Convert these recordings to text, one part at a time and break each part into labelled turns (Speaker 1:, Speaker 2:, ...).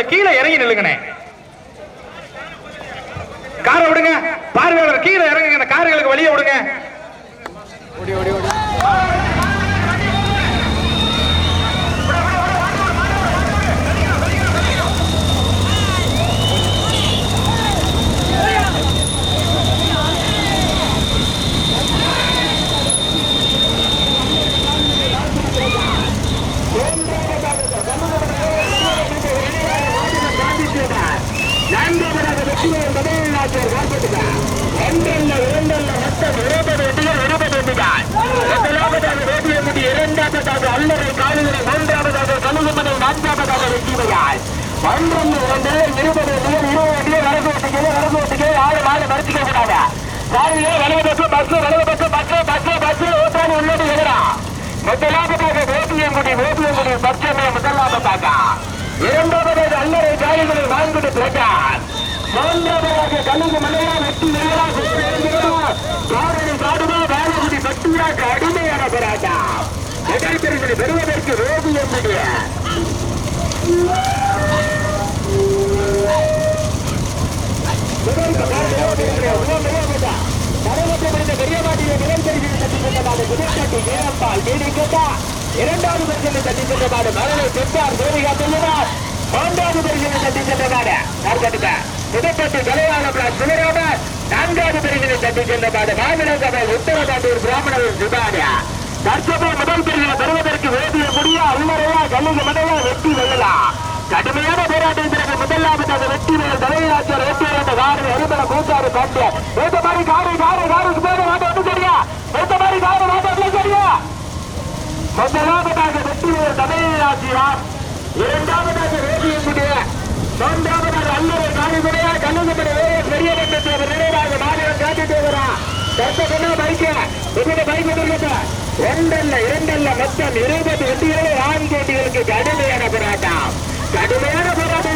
Speaker 1: கொஞ்சம் கீழே இறங்கி நில்லுங்கண்ணே. காரை விடுங்க. பார்வையாளர் கீழே இறங்குங்க. இந்த கார்களுக்கு வழியை விடுங்க
Speaker 2: ஓடி ஓடி ஓடி
Speaker 3: நான்காவதாக வெற்றியை முதலாளர் காண்பித்தார் ஒன்றல்ல இரண்டல்ல மொத்தம் இருபது வெற்றிகள் இருபது வெற்றிகள் முதலாவதாக வேதியமுடி இரண்டாவதாக அல்லறை காடுகளை மூன்றாவதாக கழுகுமனை நான்காவதாக வெற்றிமையால் ஒன்றல்ல இரண்டு இருபது வெற்றிகள் இருபது வெற்றிகள் வலது ஓட்டுகள் வலது ஓட்டுகள் ஆறு மாலை மறுத்துக்க கூடாது சாரியே வலது பக்கம் பஸ் வலது பக்கம் பஸ் பஸ் பஸ் ஓட்டாணி உள்ளது எதிரா முதலாவதாக வேதியங்குடி வேதியங்குடி பச்சமே முதலாவதாக. இரண்டாவதாக அல்லறை காய்களை வாங்கிட்டு போட்டார். மூன்றாவதாக கழுகு மலையா வெட்டி நேரா காரணி காடுமா வேலைகுடி பட்டியா கடுமையான போராட்டம் எதிர்ப்பிரிகளை பெறுவதற்கு வேதியம் முடிய இரண்டாவது பரிசீலனை தட்டி சென்றபாடு மரணை சென்றார் தேவிகா செல்லுவார் மூன்றாவது பரிசீலனை தட்டி சென்றபாடு நாற்காட்டுக்க புதுப்பட்டு கலைவான சிவராமர் நான்காவது பரிசீலனை தட்டி சென்றபாடு மாநில சபை உத்தரகாண்டூர் பிராமணர் சிவாரியா தற்போது முதல் பிரிவில் பெறுவதற்கு வேதிய முடியா அல்லறையா கல்லுங்க மடையா வெற்றி வெல்லலாம் கடுமையான போராட்டத்திற்கு முதலாவது அந்த வெற்றி மேல் தலையாச்சர் வெற்றி என்ற காரை அருமல கூட்டாறு காட்டு மாதிரி காரு காரு காருக்கு மேல நாட்டு வந்து சரியா? எந்த மாதிரி காரு நாட்டு வந்து சரியா? முதலாவதாக வெற்றி மேல் தலையாச்சியார் இரண்டாவதாக வேதியங்குடிய மூன்றாவதாக அல்லரை காரிகுடையா கல்லுங்கப்படி வேறு பெரிய கட்டத்தில் நினைவாக மாநிலம் காட்டிட்டு வரா தற்போது பைக்க இதுல பைக் வந்துள்ளது ஒன்றல்ல இரண்டல்ல மொத்தம் இருபது வெட்டிகளை ஆண் போட்டிகளுக்கு கடுமையான போராட்டம். கடுமையான போராட்டம்.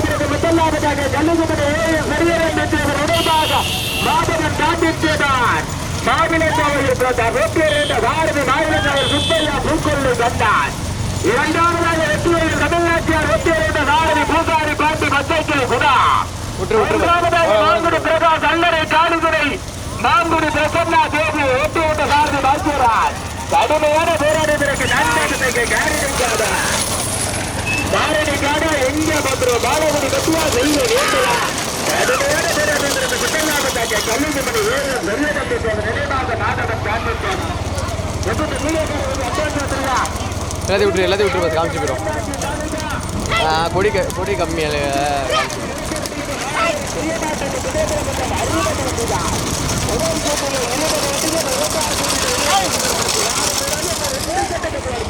Speaker 3: முதலாவதாக கல்லுங்கப்படி வேறு பெரிய கட்டத்தில் நினைவாக மாதவன் காட்டிட்டுதான் மாநில சபையில் போட்ட வெற்றி இருந்த பாரதி சபை சுப்பையா பூக்கொள்ளு கண்டான் இரண்டாவதாக வெற்றியில் தமிழ்நாட்டியார் வெற்றியிருந்த பாரதி பூசாரி பாண்டி பச்சைக்கிளி குடா.
Speaker 2: விட்டுரு, விட்டுரு.
Speaker 3: மூன்றாவதாக மாங்குடி பிரகாஷ் அல்லறை காடுதுறை மாங்குடி பிரசன்னா தேவி வெற்றியிருந்த பாரதி பாக்கியராஜ் கடுமையான போராட்டத்திற்கு பாரதி காடு எங்க பத்திரம் பாலகுடி கட்டுவா செய்ய வேண்டுவா பெரிய நினைவாக நாடகம் எப்படி
Speaker 2: எல்லாத்தையும் விட்டுரு எல்லாத்தையும் விட்டுரு பார்த்து காமிச்சு போயிடும் கொடி கொடி கம்மி ஓடி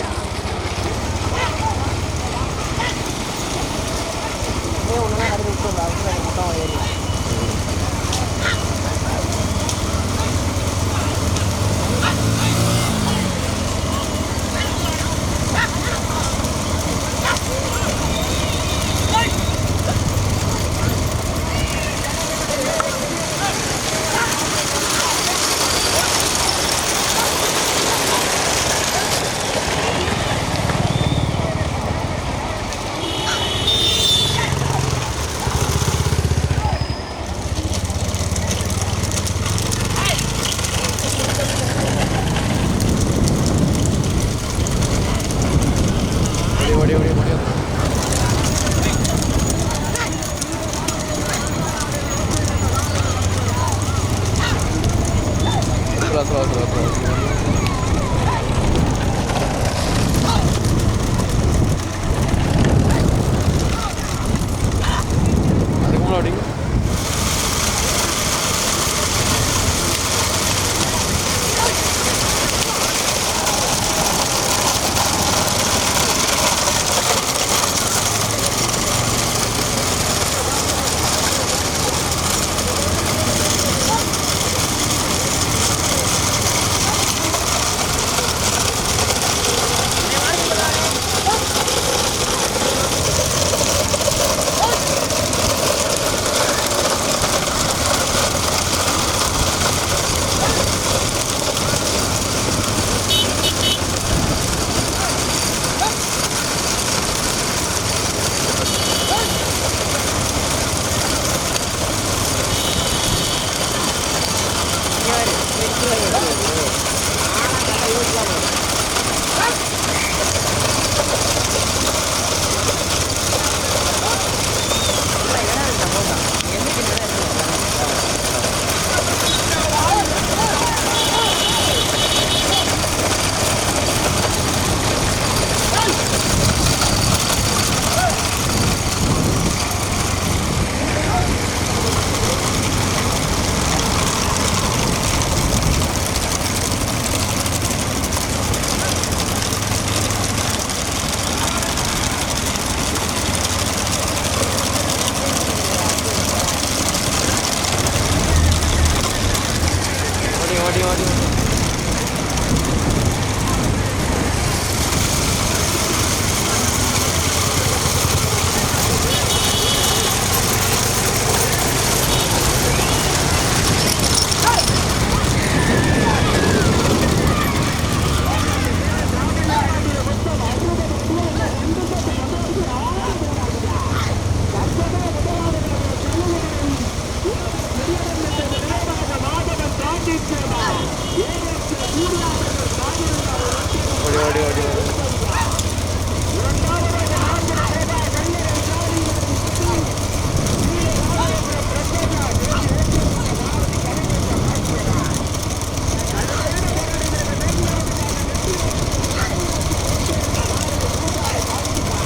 Speaker 2: uploading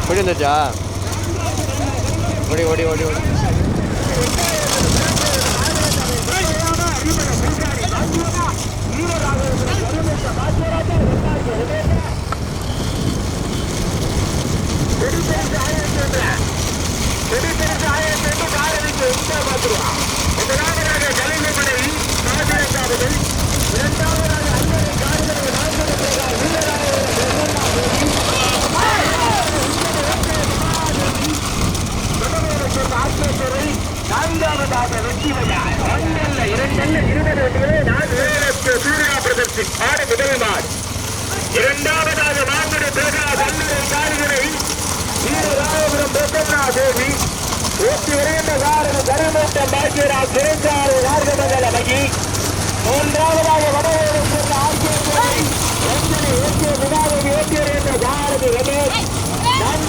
Speaker 2: முன்னாடி வந்துச்சா ஓடி ஓடி ஓடி ஓடி
Speaker 3: நான்காவதாக வெற்றி விழா ஒன்றல்ல இரண்டல்ல இருபது வண்டிகளே நான் சூர்யா பிரதர்ஷன் ஆடு முதல் மாடு இரண்டாவதாக மாங்குடி பேகா கல்லூரி காரிகளை வீரராயபுரம் பிரசன்னா தேவி. ஓட்டி வருகின்ற காரணம் கருமூட்டம் பாக்கியராஜ் சிறந்தாறு மார்கமங்கல மகி. மூன்றாவதாக வடவேறு சென்ற ஆட்சியை ஒன்றனை ஓட்டிய விழாவை ஓட்டி வருகின்ற காரணம் ரமேஷ்.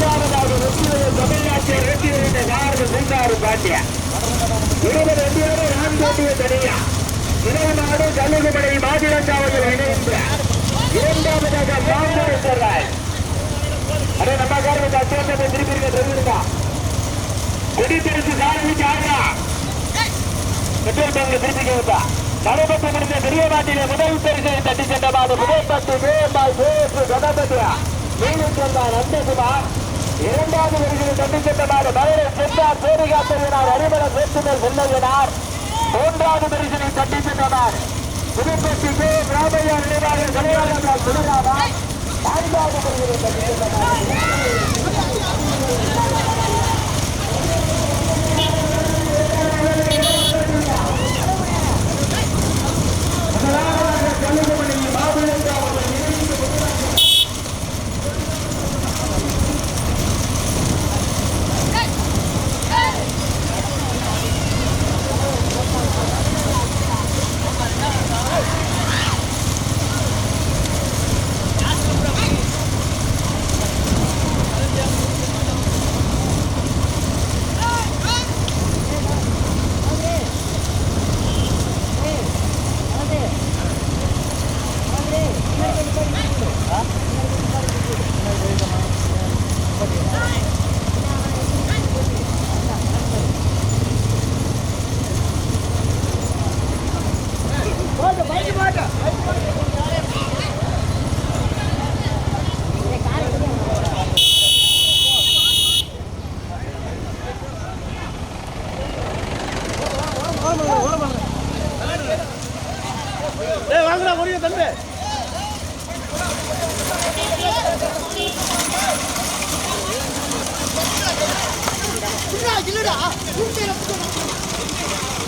Speaker 3: நான்காவதாக வெற்றியை தமிழ்நாட்டில் வெற்றி வருகின்ற காரணம் சிங்காறு பாண்டியா. இருபது வண்டியோடு நான்கு வண்டியை தனியா. இணைய நாடு கல்லுகுமலை மாதிரங்காவதில் இணைந்த இரண்டாவதாக மாங்குடி சென்றாய் அடே நம்ம காரணம் அச்சோட்டத்தை திருப்பி தெரிஞ்சிருக்கா பெட்ரோல் பங்கு திருப்பி கேட்டா நடைபெற்று முடிந்த பெரிய நாட்டிலே முதல் பரிசை தட்டி முதல் பத்து மேம்பால் பேசு மீண்டும் சென்றார் நந்தகுமார் இரண்டாவது வரிகளை தட்டி சென்றமான மதுரை சென்றார் சேரிகாத்தவினார் அரிமள வேற்றுமல் செல்லையனார் மூன்றாவது பரிசினை தட்டி சென்றனர் புதுப்பட்டி கே. ராமையா நினைவாக தலைவர்கள் முருகாமா நான்காவது பரிசினை தட்டி சென்றனர்
Speaker 4: Hey!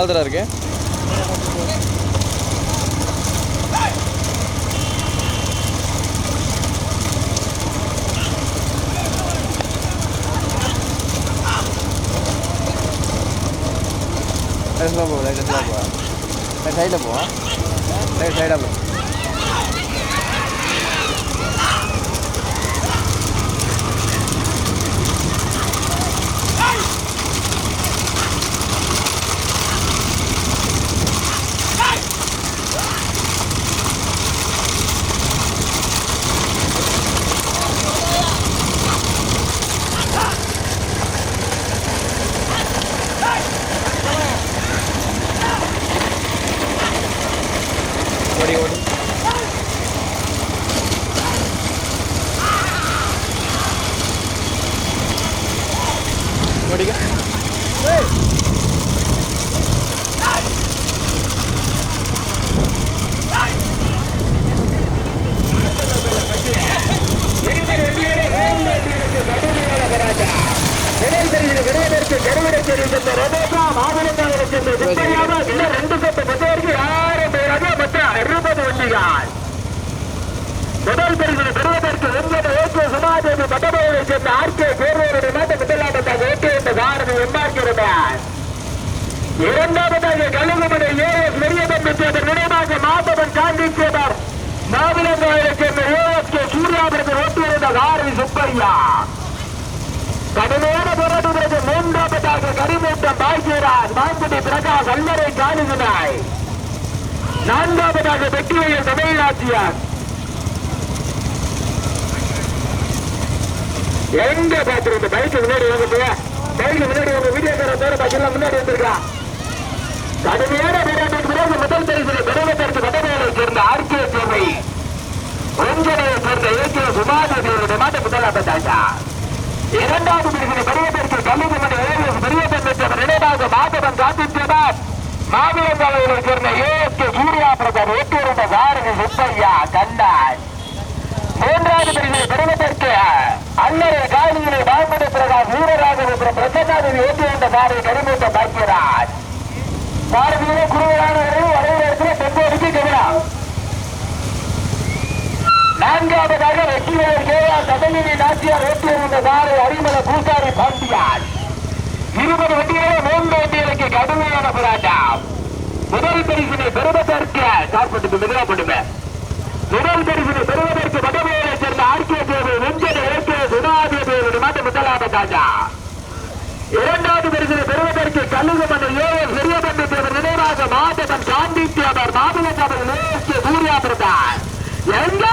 Speaker 2: இந்த காலத்தில் இருக்கு. லைட்டாக போவோம் லைட்டாக போ சைடில் போவோம் ரைட் சைடாக போவோம் ஓடி ஓடி ஓடிக்க
Speaker 3: முதல் பரிசு பெறுவதற்கு ஒன்பது ஏற்று சுமாதேவி மண்டபங்களை சேர்ந்த ஆர்கே பேரோருடைய நாட்டு முதலாட்டத்தாக ஏற்று என்ற சாரதி எம்பார்க்கிறார் இரண்டாவதாக கழுகுமலை ஏஎஸ் மெரியதன் பெற்ற நினைவாக மாதவன் காந்தி சேவர். மாவிலங்காயை சேர்ந்த ஏஎஸ் கே சூர்யாபுரத்தில் ஓட்டியிருந்த காரி சுப்பையா. கடுமையான மூன்றாவதாக கரிமூட்டம் பாய்கிறார் மாங்குடி பிரகாஷ் அல்லரை காணுகிறாய். நான்காவதாக வெற்றியை தமிழ்நாட்டியார் எங்க பாத்துரு இந்த பைக்கு முன்னாடி வாங்க போய் பைக்கு முன்னாடி உங்க வீடியோக்கார பேர பாக்கெல்லாம் முன்னாடி வந்திருக்கா? கடுமையான போராட்டத்துக்கு பிறகு முதல் பரிசு பெறுவதற்கு வடமையை சேர்ந்த ஆர்கே சேவை ஒன்றனையை சேர்ந்த ஏகே சுபாதேவியுடைய மாட்ட முதலாபத்தாண்டா இரண்டாவது பரிசு பெறுவதற்கு கல்லுமணி ஏஎஸ் பெரியப்பன் பெற்றவர் நினைவாக மாதவன் காந்தித்தவர் மாவிலங்காலையில் சேர்ந்த ஏஎஸ்கே சூர்யா பிரதர் ஏற்றிருந்த சாரதி சுப்பையா கண்டான் மூன்றாவது பிரிவை பெறுவதற்கு அன்னரை காலியிலே பாகுமதி பிரகாஷ் வீரராகவேந்திர ஏற்றி வந்த காரை கரிமூட்ட பார்க்கிறார் பாரதியிலே குருவரான நான்காவதாக வெற்றிவேல் கேயா சதலினி நாச்சியார் ஏற்றி வந்த காரை அரிமல பூசாரி பாண்டியார் இருபது வண்டிகளே மூன்று வண்டிகளுக்கு கடுமையான போராட்டம். முதல் பரிசினை பெறுவதற்கு சாப்பிட்டு மெதுவா பண்ணுவேன் முதல் பரிசினை பெறுவதற்கு வடமையை சேர்ந்த ஆர்கே தேவை வெஞ்சனை ஏற்கே சுனாதிய தேவை மாட்டு முதலாக தாஜா இரண்டாவது பரிசினை பெறுவதற்கு கல்லுகமன் ஏஎஸ் பெரியபண்டு தேவர் நினைவாக மாதவன் காந்தி தேவர் மாதுளக்காவல் ஏஎஸ்கே சூர்யா பிரதான் எங்க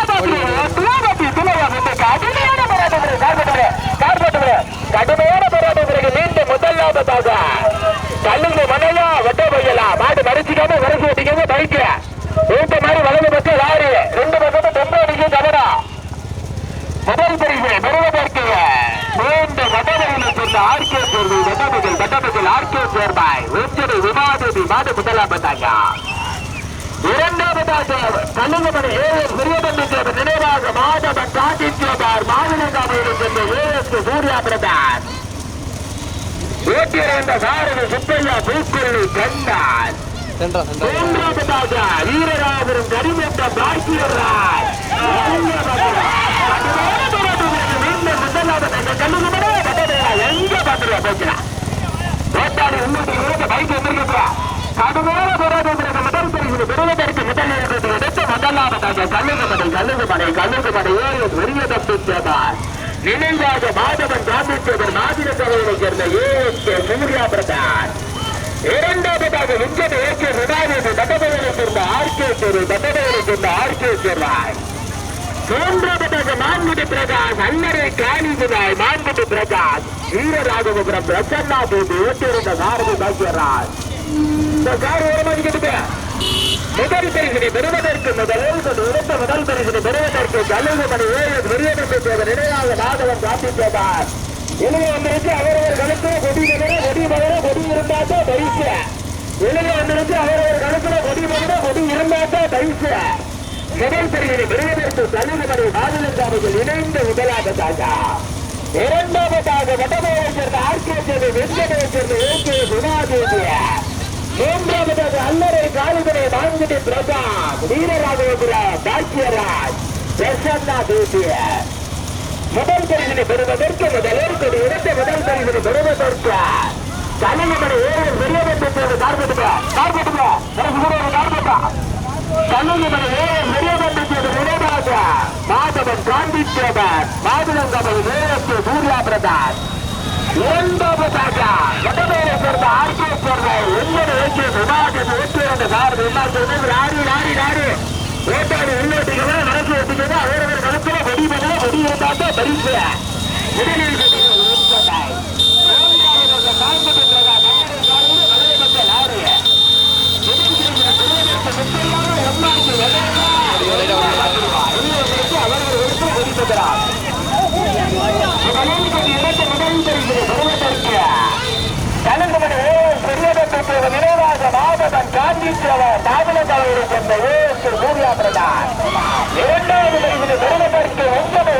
Speaker 3: கடுமையான போராட்டம் கடுமையான போராட்டத்திற்கு மீண்டும் முதலாவதாக கல்லுங்க மனையா வெட்ட பையலா மாடு மறைச்சிக்காம வரசு ஓட்டிக்காம பைக்க. ஊட்ட மாதிரி வலது பக்கம் லாரி ரெண்டு பக்கமும் டெம்போ அடிக்க தவறா முதல் பரிசு பெறுவதற்கு மூன்று வடவரையில் சேர்ந்த ஆர்கே சேர்வு வட்டபதில் வட்டபதில் ஆர்கே சேர்வாய் ஒன்றரை விமாதேவி மாடு முதலாபத்தாங்க இரண்டாவதாக கல்லுங்கமணி ஏஎஸ் பெரியபந்து தேவர் நினைவாக மாதவன் காந்தி சேவார் மாநிலங்காவையில் சேர்ந்த ஏஎஸ் சூர்யா பிரதான் ஏற்றிருந்த சாரதி சுப்பையா பூக்குள்ளி
Speaker 2: சென்ட்ரா
Speaker 3: மூன்றாவதாக வீரராபுரம் கரிமேட்ட பாக்கியராய் எங்க பாத்துருவா போச்சுடா ஓட்டாடி உங்களுடைய பைக் வந்திருக்கா கடுமையான போராட்டத்திற்கு இது பரிசு பெறுவதற்கு முதல் இடத்தை எடுத்து முதலாவதாக கல்லுகுமடை கல்லுகுமடை கல்லுகுமடை ஏழு பெரிய தப்பு சேவார் நினைவாக மாதவன் காந்தித்தேவர் மாதிரி சபையை சேர்ந்த ஏஎஸ்கே சூர்யா பிரதான். இரண்டாவதாக விஞ்சன் ஏற்கே விநாயகர் தட்டபையை சேர்ந்த ஆர்கே தெரு தட்டபையை சேர்ந்த ஆர்கே சேர்வாய். மூன்றாவதாக மான்குடி பிரகாஷ் அல்லரை காணிகுதாய் மான்குடி பிரகாஷ். வீரராகவபுரம் பிரசன்னா போட்டு ஏற்றிருந்த சாரதி பாக்கியராஜ் இந்த கார் ஓரமாக ஓரமாக்கிட்டு முதல் பரிசினை பெறுவதற்கு முதலில் எடுத்த முதல் பரிசினை பெறுவதற்கு கல்லுமணி ஏழு பெரியதற்கு தேவர் இணையாக மாதவன் காப்பித்தேவார் இளைய வந்திருக்கு அவரவர் கழுத்துல கொடி மகன கொடி மகன கொடி இருந்தாத்தான் பரிசு. எழுதி வந்திருக்கு அவரவர் கழுத்துல கொடி மகன கொடி இருந்தாத்தான் பரிசு. முதல் பிரிவினை பெறுவதற்கு கல்லுமணி இணைந்து முதலாக தாஜா இரண்டாவதாக வடமாவை சேர்ந்த ஆர்கே சேர்ந்த வெங்கடையை சேர்ந்த ஏகே குணாதேவியா மூன்றாவதாக அல்லரை காலிபனை வாங்கிட்டு பிரதாப் வீரராகவேந்திர பாக்கியராஜ் பிரசன்னா தேசிய. முதல் பரிசினை பெறுவதற்கு முதலில் முதலிற்கு இரண்டு முதல் பரிசினை பெறுவதற்கு தலைமுறை ஏழு பெரியவர்கள் கார்பெட்டுங்க கார்பெட்டுங்க. கார்பெட்டா? கலைஞமணி ஏழு பெரியவர்கள் நினைவாக மாதவன் காந்தி பிரதர் மாதுளங்கமல் நேரத்து சூர்யா பிரதாப். என்பதாக வடமேலை சேர்ந்த ஆர்கே சேர்ந்த ஒன்பது ஏற்று விவாதம் நூற்றி இரண்டு சார் எல்லாம் சொல்றது லாரி லாரி லாரி. ஓட்டாடு உள்நாட்டுக்கு நடக்க வச்சுக்கணும் அவரவர் கணக்கில் வெடி பண்ண வெடி இருந்தாங்க பரிசு. முதலில் அவரவர் எடுத்து வெடி பெற்றார் முதலில் இடத்தை முதல் தெரிகிறது கலந்தமணி ஓ பெரியதற்கு நினைவாக மாபதன் காந்திச்சவர் தாமிலக்காலையை கொண்ட ஓ திரு சூர்யா பிரதான் இரண்டாவது மனிதனை பெருமைப்படுத்திய ஒன்பது